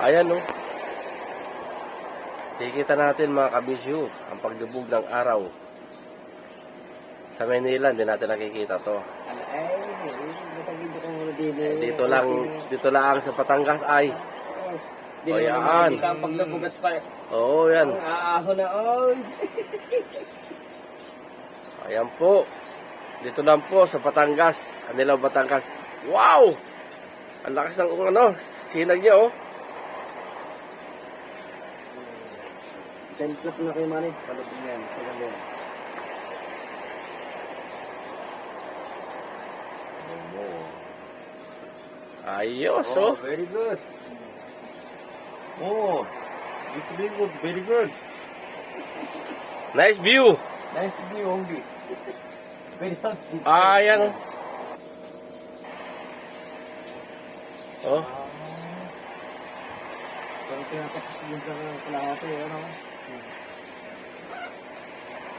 Ayan oh. Kikita natin mga kabisyo ang pagdubog ng araw. Sa Manila, hindi natin nakikita to. Ay. Dito lang, dito lang sa Patangas ay. Di O, yan. ang paglabugat pa. Oo, yan. Aaho na, oy. Ayan po. Dito lang po sa Patangas. Anilaw Batangas. Wow! Ang lakas ng ano, sinag niya oh. Time slot na kayo manay. Palabing yan. Palabing yan. Ayos Oh, oh. very good. Oh, this is very good, very good. Nice view. Nice view only. Very this Ayan oh. Oh, So, tinatapos din sa kalahati, ano? you.